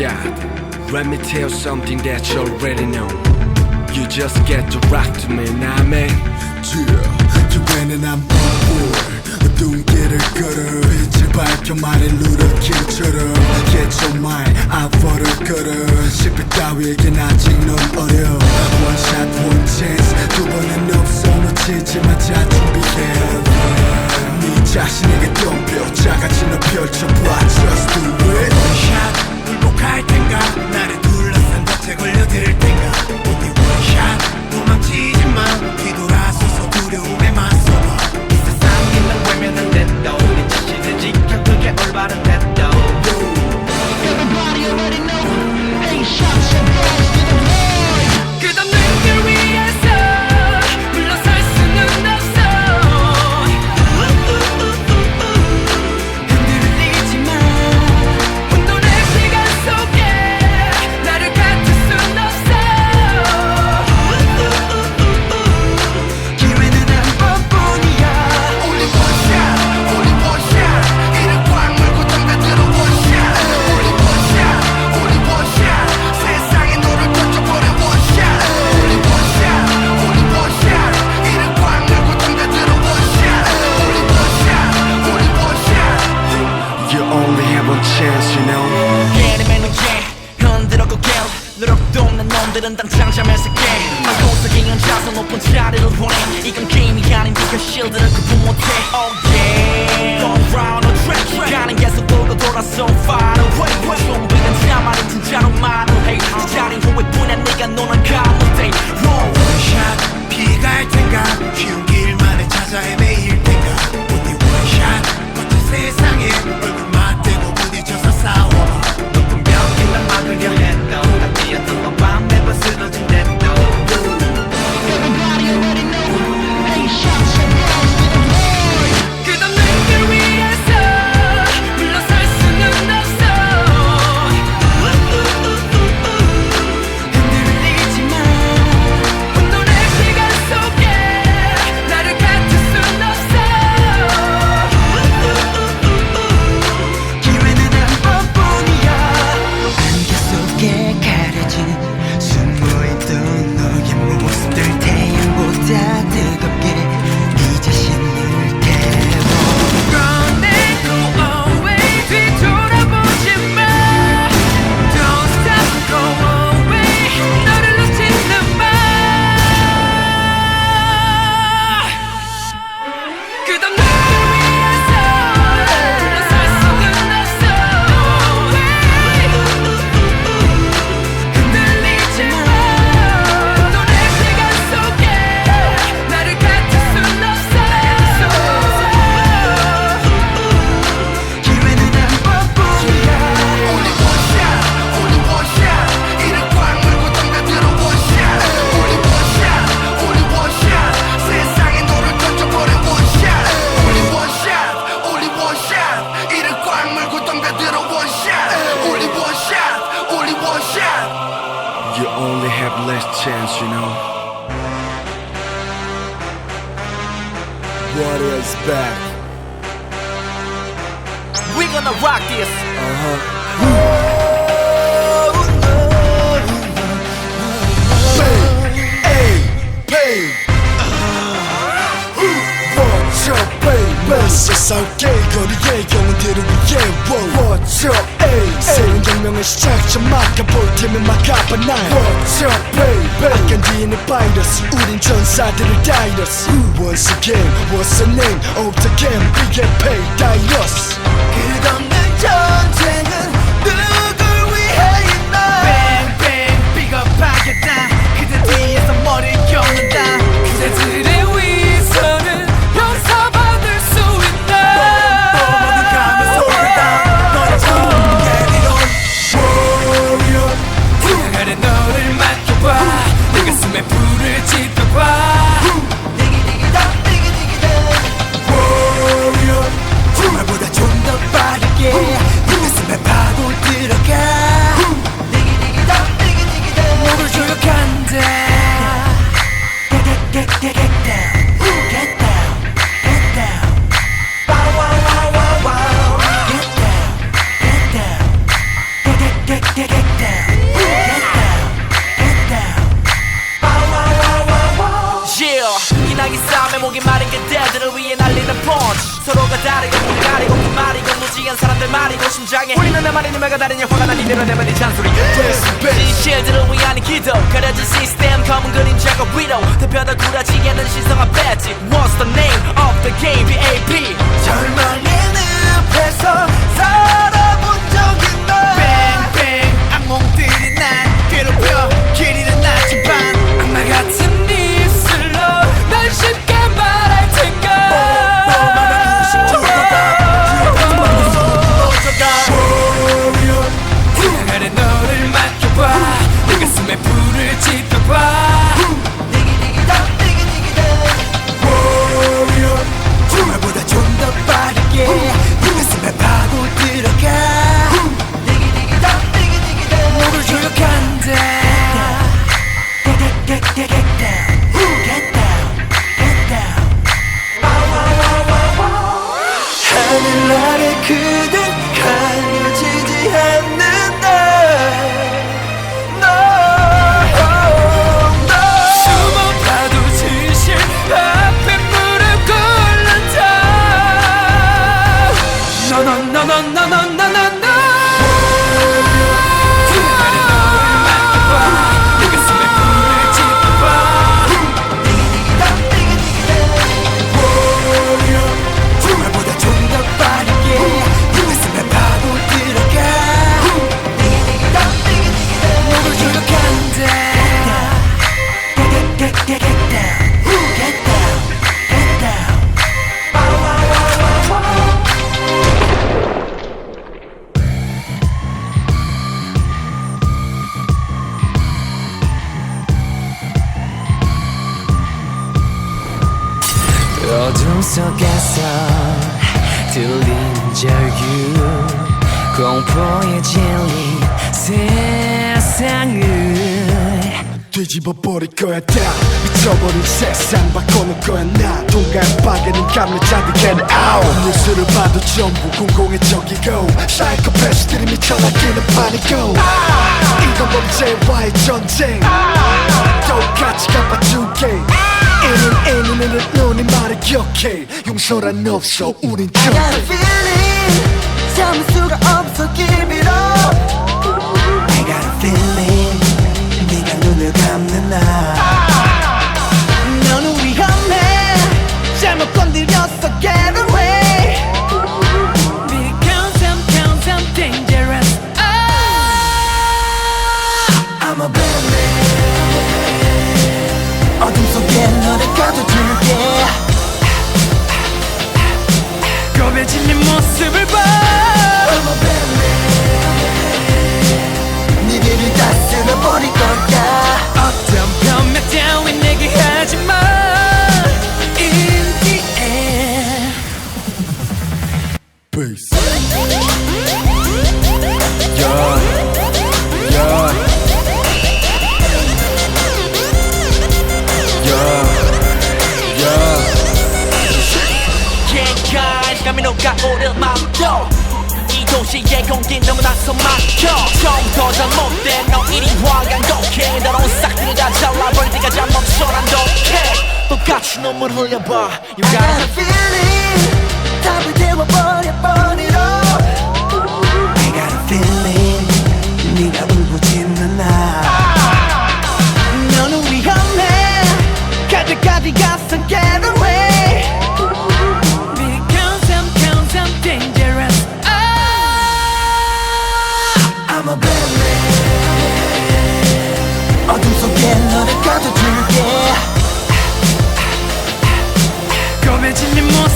one shot. Let me tell you something that you already know. You just get to rock to me, nah man. Yeah, 기회는 안 보고 눈길을 걸어 빛을 밝혀 말해 루더킬처럼 Get your mind out for the 걸어 실패 따위에겐 아직 넌 어려 One shot one chance 두 번은 없어 놓치지 마자 준비해 네 자신에게 덤벼 작아진 너 펼쳐봐 Just do it 원샷 굴복할 텐가? 나를 둘러싼 덫에 걸려들 텐가? 어디 원샷 도망치지만 뒤돌아 놈들은 당장 잠에서 깨. 한곳에 앉아서 높은 자리를 보내. 이건 게임이 아닌 네가 실드를 구분 못해. Oh yeah Go round or track. 시간은 계속 돌고 돌아서 far away. 좀비는 자만은 진짜로 말을 해그 자리 후회뿐이야 네가 노는 Roll. 원샷 피갈 텐가? 쉬운 길만을 찾아 헤매일 텐가? 어디 원샷 거친 세상에 얼굴 맞대고 부딪혀서 싸워봐 높은 날 막으려 해도 다 뛰어들 back. We gonna rock this 세상 길거리의 영혼들을 위해 What's up, ay 새로 운 혁명의 시작 저 막아볼 테면 막아봐 날 What's up, baby 악견지는 바이러스 우린 전사들을 다이러스 Once again, what's the name of the game We get paid, 다이러스 끝없는 사람들 말이고 심장에 우리는 내 말이 니매가 다르니 화가 난 이대로 내면 네 잔소리. 진실들을 위한 기도. 가려진 시스템 검은 그림자가 위로. 대표다 굴하지 않는 신성한 배지. What's the name of the game BAP 절망의 늪에서 could 어둠 속에서 들린 절규 공포에 질린 세상을 뒤집어 버릴 거야 다. 미쳐버린 세상 바꿔놓을 거야 나. 동간 파괴는 감을 자들 get 뉴스를 봐도 전부 공공의 적이고. 사이코패스들이 미쳐 날뛰는 파니고. 이건 범죄와의 전쟁. 똑같이 갚아줄게. 이는 이는 이는 너네 말을 기억해. 용서란 없어 우린 I got a 좀 feeling 참을 수가 없어 give it up 날 너는 위험해 잘못 건드렸어. Away 똑같이 눈물 흘려봐 You I got got a feeling 답을 태워버려 버리러 I got a feeling 네가 울부짖는 날 너는 위험해 갈 때까지 가서 get away Поверьте мне,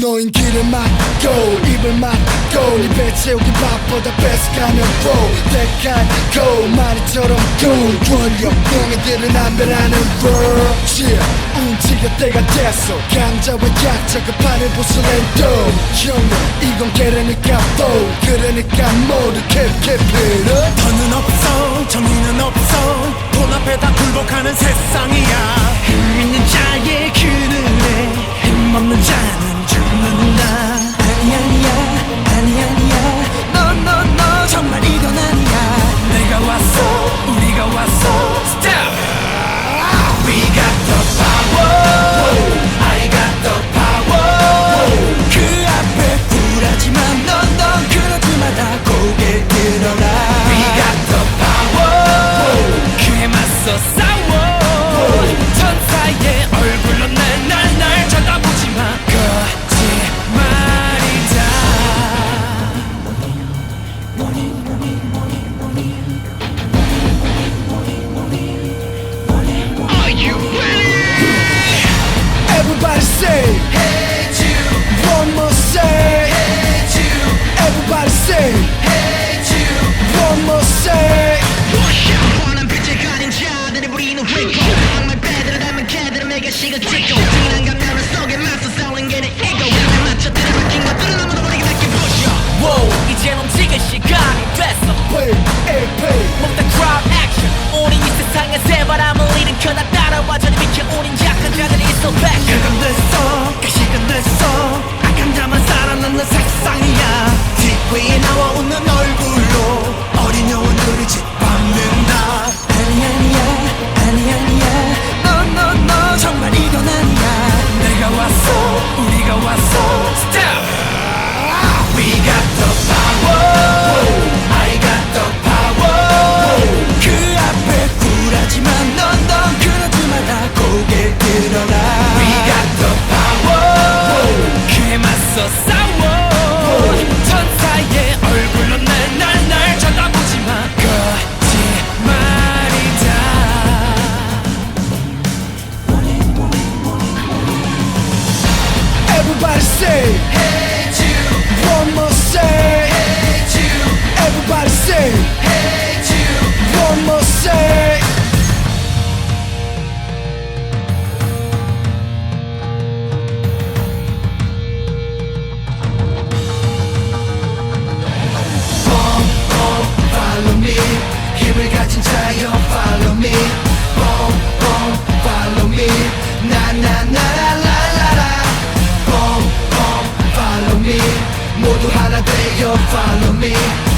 너인 길을 막고 입을 막고 입에 채우기 바보다 뺏어가면 flow 대간 고 마리처럼 cool 권력병이들은 안배라는 world. Yeah. 운치가 때가 됐어. 감자와 약자 그 판을 부술랜도 형은 이건 개라니까 flow 그러니까 모두 keep keep it up. 더는 없어 정의는 없어. 돈 앞에다 굴복하는 세상이야. 힘 있는 자의 그늘에 힘없는 자는 죽는다. 아니 아니야 아니 아니야. 너너너 정말 이건 아니야. 내가 왔어 우리가 왔어. Everybody say, Hey you. One more say, Hey you. Everybody say, Hey you. One more. you'll follow me.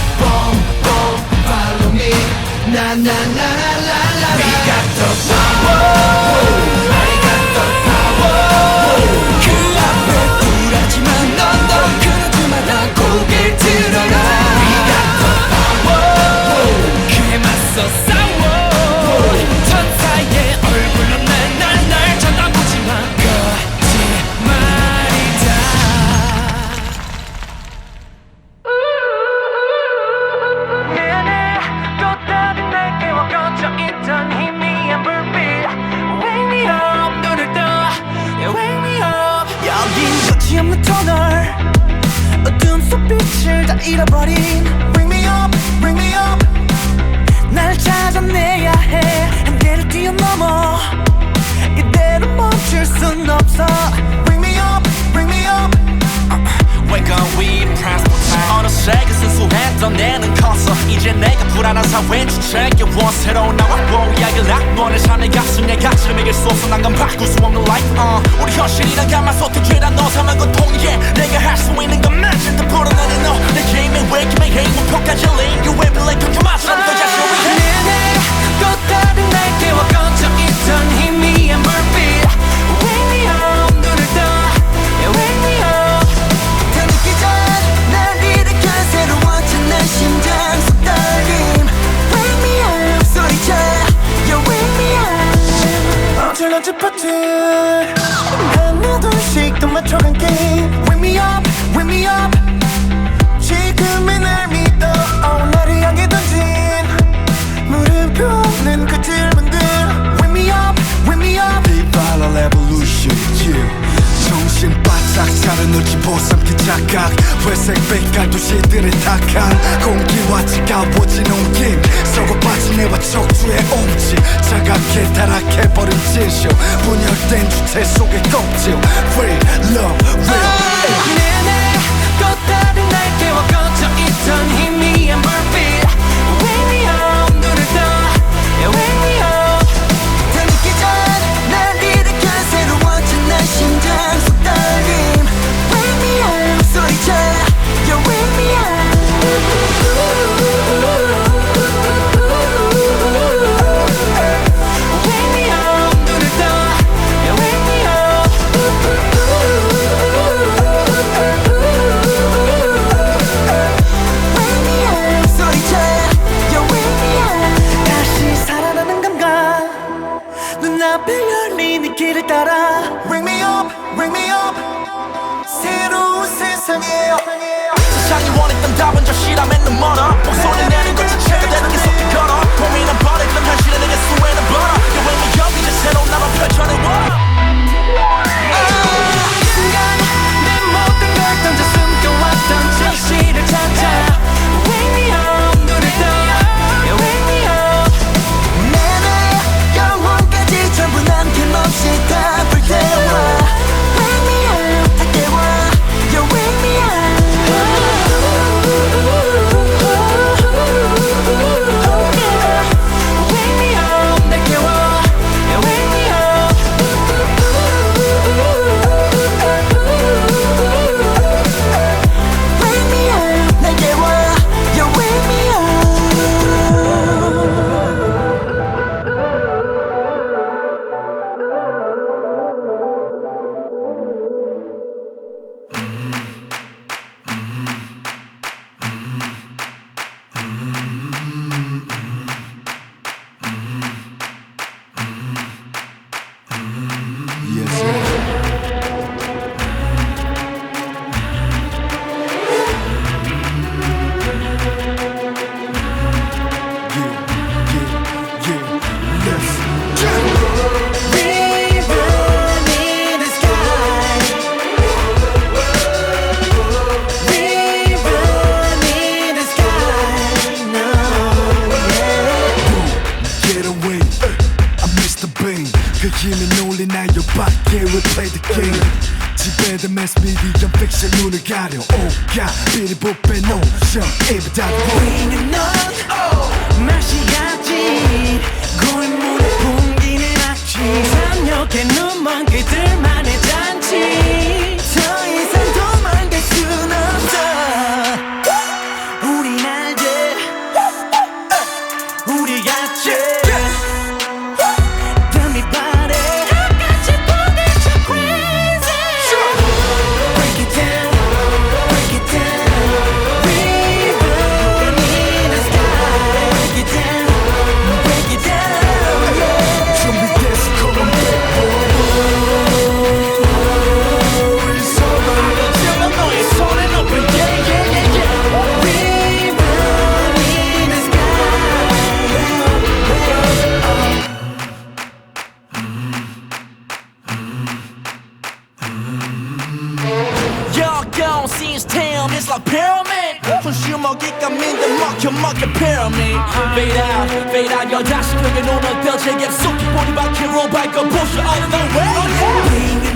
Jay gets soaked, 40 roll back biker, bullshit out of nowhere. way.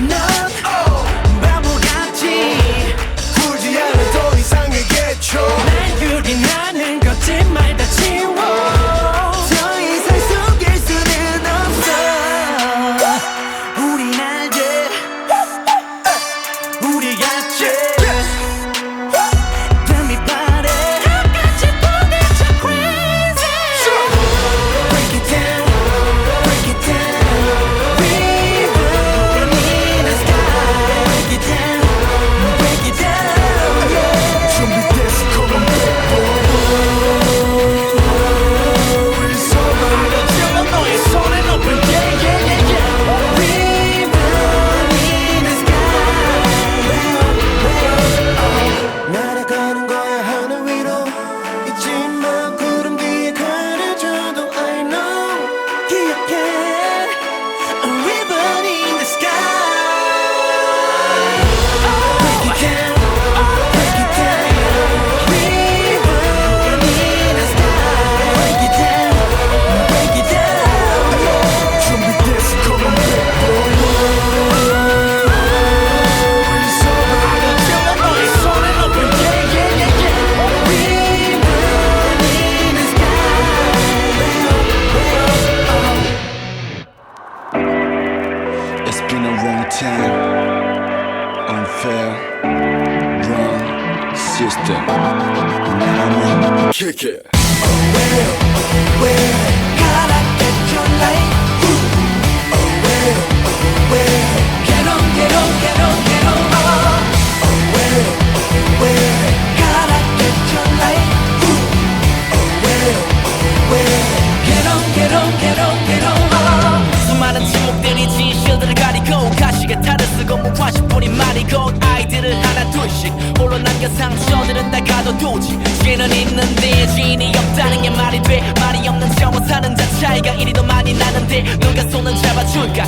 Yeah. Cả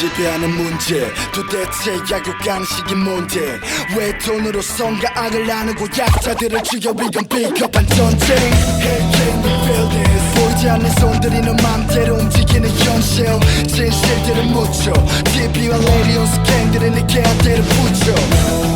지치게 하는 문제. 도대체 야구 강식이 뭔데? 왜 돈으로 성가악을 나누고 약자들을 죽여 이건 비겁한 전쟁 Hey can you feel this 보이지 않는 손들이 너 맘대로 움직이는 현실 진실들을 묻혀. TV와 라디오 스캔들을 내 개한테를 붙여.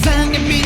세상에